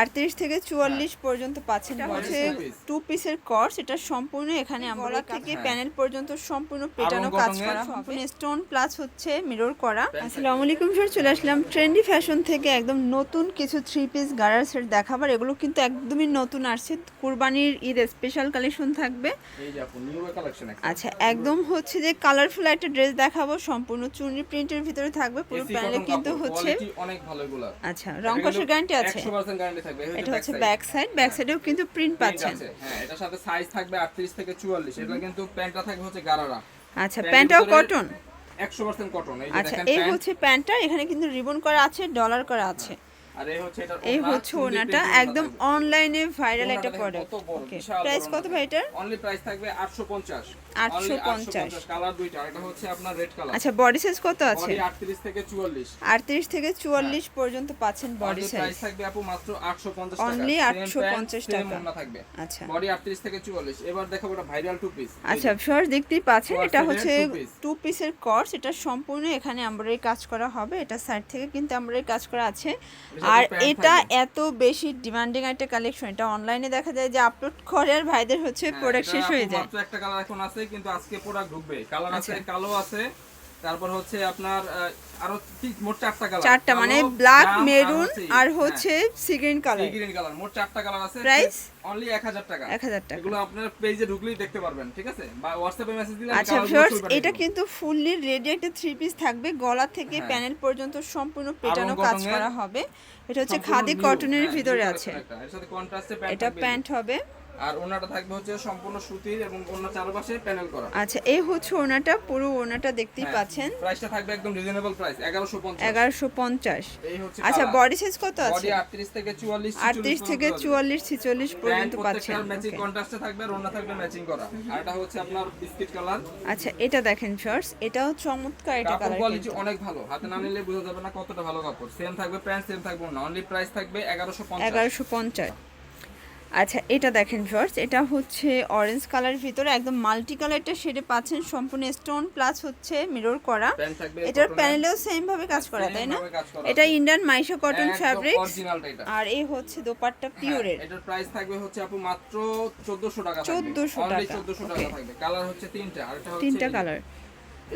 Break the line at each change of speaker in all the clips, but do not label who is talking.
আটত্রিশ থেকে চুয়াল্লিশ পর্যন্ত পাচ্ছেন হচ্ছে টু পিসের কর্স এটা সম্পূর্ণ এখানে আমরা থেকে
হ্যাঁ।
প্যানেল পর্যন্ত সম্পূর্ণ পেটানো কাজ করা সম্পূর্ণ স্টোন প্লাস হচ্ছে মিরর করা। আসসালামু আলাইকুম স্যার চলে আসলাম ট্রেন্ডি ফ্যাশন থেকে একদম নতুন কিছু থ্রি পিস গারার সেট দেখাবার। এগুলো কিন্তু একদমই নতুন আসছে। কুরবানির ঈদ স্পেশাল কালেকশন থাকবে।
এই যে আপু নিউ কালেকশন
আচ্ছা একদম হচ্ছে যে কালারফুল একটা ড্রেস দেখাবো। সম্পূর্ণ চুনরি প্রিন্টের ভিতরে থাকবে। পুরো প্যানেলে কিন্তু হচ্ছে
অনেক ভালো
আচ্ছা রং কষের গ্যারান্টি আছে?
100% গ্যারান্টি থাকবে
এটা হচ্ছে ব্যাক সাইড ব্যাক সাইডেও কিন্তু প্রিন্ট পাচ্ছেন।
হ্যাঁ এটার সাথে সাইজ থাকবে 38 থেকে 44 এটা কিন্তু প্যান্টটা থাকবে হচ্ছে গারারা।
আচ্ছা প্যান্টটাও কটন
100% কটন এই যে
আচ্ছা
দেখেন
এই হচ্ছে প্যান্টটা এখানে কিন্তু রিবন করা আছে ডলার করা আছে।
এই হচ্ছে
ওনাটা একদম অনলাইনে ভাইরাল একটা প্রোডাক্ট প্রাইস কত ভাই এটার
অনলি প্রাইস থাকবে 850
850
কালার দুইটা এটা হচ্ছে আপনার রেড কালার
আচ্ছা বডি সাইজ কত আছে?
38 থেকে 44
আটত্রিশ থেকে চুয়াল্লিশ পর্যন্ত পাচ্ছেন বডি সাইজ
প্রাইস থাকবে আপু মাত্র 850 টাকা। Same
850 টাকা।
থাকবে।
আচ্ছা।
বডি 38 থেকে 44 এবার দেখাবো এটা ভাইরাল টু পিস
আচ্ছা দেখতেই পাচ্ছেন এটা হচ্ছে টু পিসের কর্স এটা সম্পূর্ণ এখানে এমব্রয়ডারি কাজ করা হবে। এটা সাইড থেকে কিন্তু এমব্রয়ডারি কাজ করা আছে। আর এটা এত বেশি ডিমান্ডিং একটা কালেকশন এটা অনলাইনে দেখা যায় যে আপলোড করে আর ভাইদের হচ্ছে
হ্যাঁ,
প্রোডাক্ট শেষ হয়ে যায়।
একটা কালার এখন আছে কিন্তু আজকে প্রোডাক্ট ঢুকবে। কালার আছে
আচ্ছা।
কালো আছে তারপর হচ্ছে আপনার আরও মোট চারটা কালার
চারটা মানে ব্ল্যাক মেরুন আর হচ্ছে sea green colour
green colour মোট চারটা কালার আছে।
Price?
অনলি 1000 টাকা।
এক হাজার টাকা।
এগুলো আপনার পেজে ঢুকলেই দেখতে পারবেন ঠিক আছে? বা হোয়াটসঅ্যাপে মেসেজ দিলে
আচ্ছা ভিউয়ার্স এটা কিন্তু ফুললি রেডি একটা থ্রি পিস থাকবে। গলা থেকে। প্যানেল পর্যন্ত সম্পূর্ণ পেটানো কাজ করা হবে। এটা হচ্ছে খাদি কটনের
হ্যাঁ,
ভিতরে আছে।
এর সাথে কন্ট্রাস্টে প্যান্ট
এটা প্যান্ট হবে।
আর ওনাটা থাকবে হচ্ছে সম্পূর্ণ সুতির এবং ওনার চারপাশে প্যানেল করা।
আচ্ছা এই হচ্ছে ওনাটা পুরো ওনাটা দেখতেই
হ্যাঁ,
পাচ্ছেন।
প্রাইসটা থাকবে একদম রিজনেবল প্রাইস 1150
এগারোশো পঞ্চাশ।
এই হচ্ছে
আচ্ছা বডি সাইজ কত আছে?
বডি 38 থেকে 44
আটত্রিশ থেকে চুয়াল্লিশ ছিচল্লিশ পর্যন্ত পাচ্ছেন।
ম্যাচিং কন্ট্রাস্টে থাকবে আর ওনা থাকবে ম্যাচিং করা। আর এটা হচ্ছে আপনার বিস্কিট কালার
আচ্ছা এটা দেখেন শর্টস এটাও চমৎকার এটা কালার
কোয়ালিটি অনেক ভালো। হাতে না নিলে বোঝা যাবে না কতটা ভালো কাপড়। সেম থাকবে প্যান্ট সেম থাকবে না অনলি প্রাইস থাকবে 1150
এগারোশো পঞ্চাশ। আচ্ছা এটা দেখেন শর্টস এটা হচ্ছে অরেঞ্জ কালারের ভিতরে একদম মাল্টি কালারটা শেডে পাচ্ছেন সম্পূর্ণ স্টোন প্লাস হচ্ছে মিরর করা। এটার প্যানেলেও সেম ভাবে কাজ করা তাই না? এটা ইন্ডিয়ান মাইশা কটন ফ্যাব্রিক আর এই হচ্ছে দোপাট্টা পিওরের
হ্যাঁ, এটার প্রাইস থাকবে হচ্ছে আপু মাত্র 1400 টাকা
1400 টাকা,
1400 টাকা থাকবে। কালার হচ্ছে তিনটা আর এটা হচ্ছে
তিনটা কালার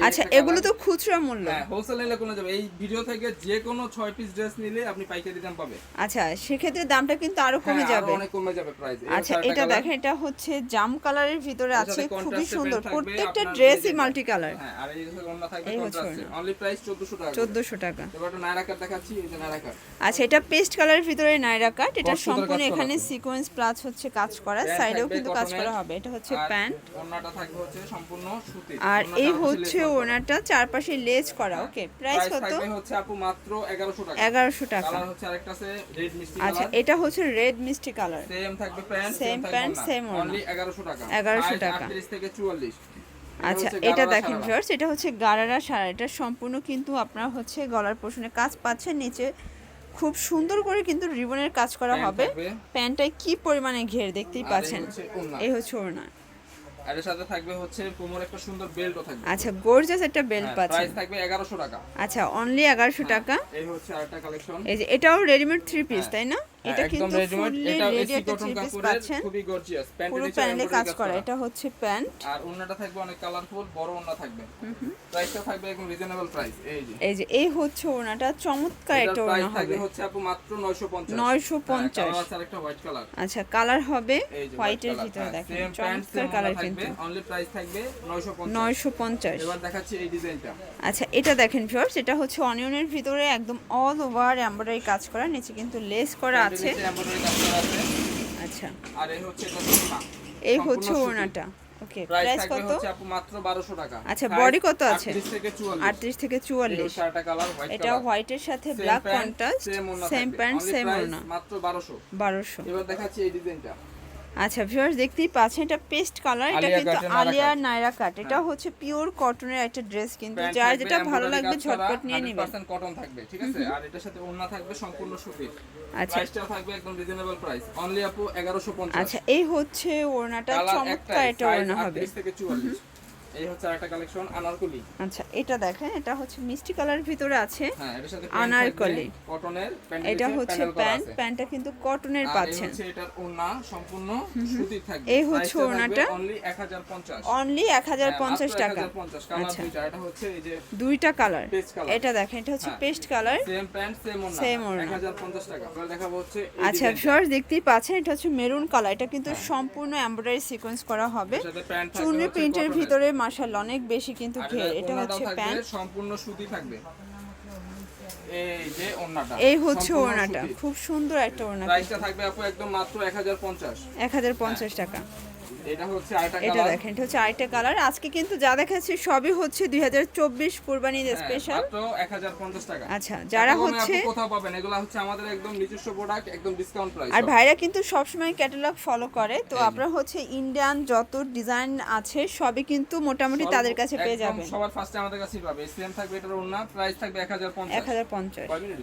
আচ্ছা এগুলো তো খুচরা মূল্য।
হ্যাঁ হোলসেল নিলে কোনো যাবে। এই ভিডিও থেকে যে কোনো 6 পিস ড্রেস নিলে আপনি পাইকারি দাম পাবে
আচ্ছা সেক্ষেত্রে দামটা কিন্তু আরও কমে
হ্যাঁ,
যাবে।
অনেক কমে যাবে প্রাইস
আচ্ছা এটা দেখেন এটা হচ্ছে জাম কালারের ভিতরে আছে খুবই সুন্দর। প্রত্যেকটা ড্রেসই মাল্টি কালার
হ্যাঁ আর এই যে ওন্না থাকবে
হচ্ছে
কন্ট্রাস্টে অনলি প্রাইস 1400 টাকা করে।
চোদ্দোশো টাকা।
এবার একটা নায়রা কাট দেখাচ্ছি এই যে নায়রা কাট
আচ্ছা এটা পেস্ট কালারের ভিতরে নাইরা কাট এটা সম্পূর্ণ এখানে সিকোয়েন্স প্লাস হচ্ছে কাজ করা। সাইডেও কিন্তু কাজ করা হবে। এটা হচ্ছে প্যান্ট
ওন্নাটা থাকবে হচ্ছে সম্পূর্ণ সুতি
আর এই হচ্ছে ওনাটা চারপাশে লেজ করা ওকে। প্রাইস কত?
হচ্ছে আপু মাত্র 1100 টাকা।
এগারোশো টাকা।
কালার হচ্ছে আরেকটা আছে রেড মিষ্টি
আচ্ছা এটা হচ্ছে রেড মিষ্টি কালার।
সেম থাকবে প্যান্ট
pant, same ওড়না।
অনলি 1100 টাকা।
1100 টাকা।
38 থেকে 44
আচ্ছা এটা দেখেন ভিউয়ার্স এটা হচ্ছে গারারা সারা। এটা সম্পূর্ণ কিন্তু আপনারা হচ্ছে গলার পোষণে কাজ পাচ্ছেন নিচে খুব সুন্দর করে কিন্তু রিবনের কাজ করা হবে। প্যান্টটায় কি পরিমাণে ঘের দেখতেই পাচ্ছেন। এই হচ্ছে ওড়না।
আর এর সাথে থাকবে হচ্ছে কোমর একটা সুন্দর বেল্টও থাকবে।
আচ্ছা গর্জিয়াস একটা বেল্ট পাচ্ছেন।
প্রাইস থাকবে 1100 টাকা।
আচ্ছা অনলি এগারোশো টাকা।
এই হচ্ছে আরেকটা কালেকশন
এই যে এটাও রেডিমেড থ্রি পিস তাই না? এটা কিন্তু ফুললি রেডি একটা থ্রি পিস পাচ্ছেন।
খুবই গর্জিয়াস
পুরো প্যানেলে কাজ করা। এটা হচ্ছে প্যান্ট।
আর ওন্নাটা থাকবে অনেক কালারফুল বড় ওন্না থাকবে। প্রাইসটা থাকবে একদম রিজনেবল প্রাইস এই যে।
এই যে এই হচ্ছে ওড়নাটা চমৎকার একটা ওড়না হবে।
হচ্ছে আপু মাত্র 950
950
কালার আছে আরেকটা হোয়াইট কালার
আচ্ছা কালার হবে হোয়াইটের ভিতরে দেখেন চমৎকার কালার কিন্তু।
অনলি প্রাইস থাকবে 950
নয়শো পঞ্চাশ।
এবার দেখাচ্ছি এই ডিজাইনটা
আচ্ছা এটা দেখেন ভিউয়ার্স এটা হচ্ছে অনিয়নের ভিতরে একদম অল ওভার এমব্রয়ডারি কাজ করা নিচে কিন্তু লেস করা আছে। আচ্ছা।
আর এই হচ্ছে
এই হচ্ছে ওড়নাটা। ওকে
প্রাইস
কত?
আপু মাত্র 1200 টাকা।
আচ্ছা, বডি কত আছে?
38 থেকে 44
আটত্রিশ থেকে
এই
চুয়াল্লিশ
হচ্ছে আরেকটা কালার হোয়াইট
এটা হোয়াইটের সাথে black contrast same pant same ওড়না
মাত্র 1200
বারোশো।
এবার দেখাচ্ছি এই ডিজাইনটা
আচ্ছা ভিউয়ার্স দেখতেই পাচ্ছেন এটা পেস্ট কালার এটা কিন্তু
আলিয়া
নাইরা কাট এটা
হ্যাঁ।
হচ্ছে পিওর কটনের একটা ড্রেস কিন্তু যার যেটা ভালো লাগবে ঝটপট নিয়ে নেবেন
100% কটন থাকবে ঠিক আছে? আর এটার সাথে ওড়না থাকবে সম্পূর্ণ সুতির
আচ্ছা।
প্রাইসটা থাকবে একদম রিজনেবল প্রাইস অনলি আপু 1150
আচ্ছা এই হচ্ছে ওড়নাটা চমৎকার
এটা
ওড়না হবে।
30 থেকে 44 এই হচ্ছে আরেকটা কালেকশন আনারকলি।
আচ্ছা এটা দেখেন এটা হচ্ছে মিষ্টি কালার ভিতরে আছে
হ্যাঁ সাথে
আনারকলি।
কটনের
এটা হচ্ছে প্যান্ট প্যান্টটা কিন্তু কটনের পাচ্ছেন।
হচ্ছে এটার ওড়না সম্পূর্ণ সুতির থাকবে।
এই হচ্ছে ওড়নাটা।
অনলি 1050
অনলি এক হাজার পঞ্চাশ টাকা।
1050 কালার
আচ্ছা।
দুইটা। এটা হচ্ছে এই যে
দুইটা কালার। এটা দেখেন এটা হচ্ছে
হ্যাঁ।
Paste colour
same pant same ওড়না।
Same ওড়না।
1050 টাকা। এবার দেখাবো হচ্ছে
আচ্ছা। ভিউয়ার্স দেখতেই পাচ্ছেন এটা হচ্ছে মেরুন কালার এটা কিন্তু
হ্যাঁ।
সম্পূর্ণ এমব্রয়ডারি সিকোয়েন্স করা হবে। চুনরি প্রিন্টের ভিতরে মাশাআল্লাহ অনেক বেশি কিন্তু ঘের। এটা হচ্ছে প্যান্ট।
সম্পূর্ণ সুতি থাকবে। এই যে ওড়নাটা।
এই হচ্ছে ওড়নাটা। খুব সুন্দর একটা ওড়না।
প্রাইসটা থাকবে আপু একদম মাত্র 1050
এক হাজার পঞ্চাশ টাকা।
এটা হচ্ছে আরেকটা
এটা
কালার
দেখেন এটা হচ্ছে আরেকটা কালার আজকে কিন্তু যা দেখাচ্ছি সবই হচ্ছে দুই হাজার চব্বিশ কোরবানির
হ্যাঁ,
স্পেশাল
মাত্র 1050 টাকা।
আচ্ছা যারা হচ্ছে
কোথাও পাবেন এগুলো হচ্ছে আমাদের একদম নিজস্ব প্রোডাক্ট একদম ডিসকাউন্ট প্রাইস
আর ভাইরা কিন্তু সবসময় ক্যাটালগ ফলো করে। তো আপনারা হচ্ছে ইন্ডিয়ান যত ডিজাইন আছে সবই কিন্তু মোটামুটি তাদের কাছে পেয়ে যাবেন।
সবার ফার্স্টে আমাদের কাছেই পাবে। সেম থাকবে এটার ওড়না প্রাইস থাকবে 1050
এক হাজার পঞ্চাশ।
কয় মিনিট?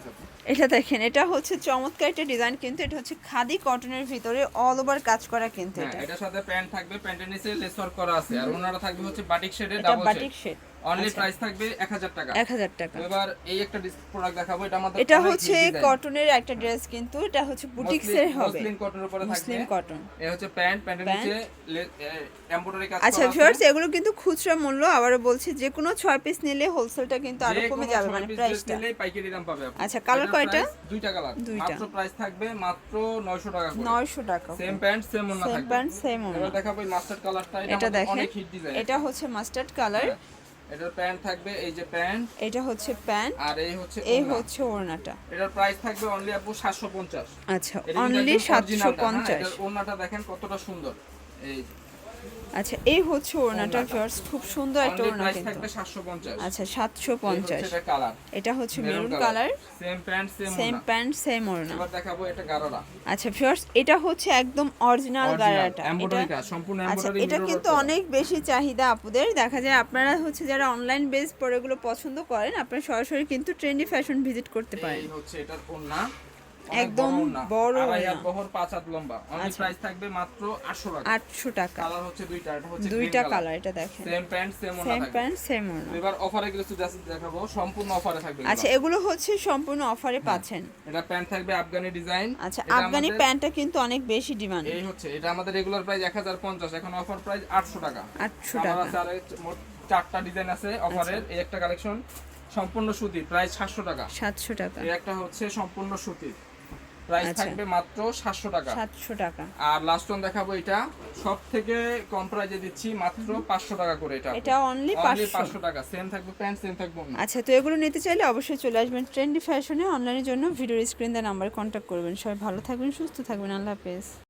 এটা দেখেন এটা হচ্ছে চমৎকার একটা ডিজাইন কিন্তু এটা হচ্ছে খাদি কটনের ভিতরে অল ওভার কাজ করা কিন্তু
এটা
এটা।
এটার সাথে প্যান্ট থাকবে প্যান্টের নিচে লেস ওয়ার্ক করা আছে। আর ওনারা থাকবে হচ্ছে বাটিক শেডে
এটা
শেড
বাটিক
শেড অনলি
আচ্ছা।
প্রাইস থাকবে 1000 টাকা।
এক হাজার টাকা।
এবার এই একটা প্রোডাক্ট দেখাবো এটা আমাদের
এটা হচ্ছে কটনের একটা ড্রেস কিন্তু এটা হচ্ছে বুটিক্সের হবে।
মসলিন কটনের উপরে থাকবে।
কটন
হচ্ছে প্যান্ট প্যান্টের নিচে এমব্রয়ডারি কাজ
আচ্ছা
করা আছে।
ভিউয়ার্স এগুলো কিন্তু খুচরা মূল্য আবারও বলছি যে কোনো ছয় পিস নিলে হোলসেলটা কিন্তু
আরও
কমে যাবে মানে প্রাইসটা
নিলেই পাইকারি দাম পাবে আপনি।
আচ্ছা,
এটার
কয়টা?
দুইটা কালার
দুইটা।
মাত্র প্রাইস থাকবে মাত্র 900 টাকা করে।
নয়শো টাকা
সেম প্যান্ট সেম ওন্না
সেম প্যান্ট সেম
এবার দেখাবো এই মাস্টার্ড কালারটা এটা অনেক হিট ডিজাইন
এটা হচ্ছে মাস্টার্ড কালার
এটার প্যান্ট থাকবে এই যে প্যান্ট।
এটা হচ্ছে প্যান্ট
আর এই হচ্ছে
এই হচ্ছে ওড়নাটা।
এটার প্রাইস থাকবে অনলি আপু 750
আচ্ছা অনলি
একদম
সাতশো
original টা, হ্যাঁ,
পঞ্চাশ।
এটার ওড়নাটা দেখেন কতটা সুন্দর। এই
আচ্ছা এই হচ্ছে ওড়নাটা। ভিউয়ার্স খুব সুন্দর একটা ওড়না কিন্তু।
750
আচ্ছা সাতশো
এই
পঞ্চাশ।
হচ্ছে এটা কালার
এটা হচ্ছে maroon colour
same pant same
same pant same ওড়না।
এবার দেখাবো এটা গারারা।
আচ্ছা ভিউয়ার্স এটা হচ্ছে একদম অরিজিনাল গাড়াটা এটা
সম্পূর্ণ
আচ্ছা
এমব্রয়ডারি
এটা কিন্তু অনেক বেশি চাহিদা আপুদের। দেখা যায় আপনারা হচ্ছে যারা অনলাইন বেস প্রোডাক্টগুলো পছন্দ করেন আপনারা সরাসরি কিন্তু ট্রেন্ডি ফ্যাশন ভিজিট করতে পারেন।
এই হচ্ছে এটার ওড়না।
একদম বড়
বহর পাঁচ হাত লম্বা। অনলি
আচ্ছা।
প্রাইস থাকবে মাত্র 800 টাকা।
আটশো টাকা।
কালার হচ্ছে দুইটা এটা হচ্ছে
দুইটা কালার এটা দেখেন।
সেম প্যান্ট সেম ওড়না
সেম প্যান্ট সেম ওড়না।
এবার অফারে কিছু দেখাবো। সম্পূর্ণ অফারে থাকবে।
আচ্ছা এগুলো হচ্ছে সম্পূর্ণ অফারে পাচ্ছেন।
এটা প্যান্ট থাকবে আফগানি ডিজাইন
আচ্ছা আফগানি প্যান্টটা কিন্তু অনেক বেশি ডিমান্ড
এই হচ্ছে এটা আমাদের রেগুলার প্রাইস 1050 এখন অফার প্রাইস 800 টাকা।
আটশো
আমার
টাকা।
আছে আর মোট চারটা ডিজাইন আছে অফারের
আচ্ছা।
এই একটা কালেকশন সম্পূর্ণ সুতি প্রায় 700 টাকা।
সাতশো টাকা।
এই একটা হচ্ছে সম্পূর্ণ সুতি। প্রাইস
আচ্ছা।
থাকবে মাত্র 700 টাকা।
সাতশো টাকা।
আর লাস্ট ওয়ান দেখাবো এটা। সব থেকে কম প্রাইজে দিচ্ছি মাত্র 500 টাকা করে এটা।
এটা অনলি
অনলি 500 টাকা। সেম থাকবে প্যান্ট সেম থাকবে।
আচ্ছা তো এগুলো নিতে চাইলে অবশ্যই চলে আসবেন ট্রেন্ডি ফ্যাশনে অনলাইনের জন্য ভিডিওর স্ক্রিন দা নাম্বারে কন্ট্যাক্ট করবেন। সবাই ভালো থাকবেন সুস্থ থাকবেন। আল্লাহ হাফেজ।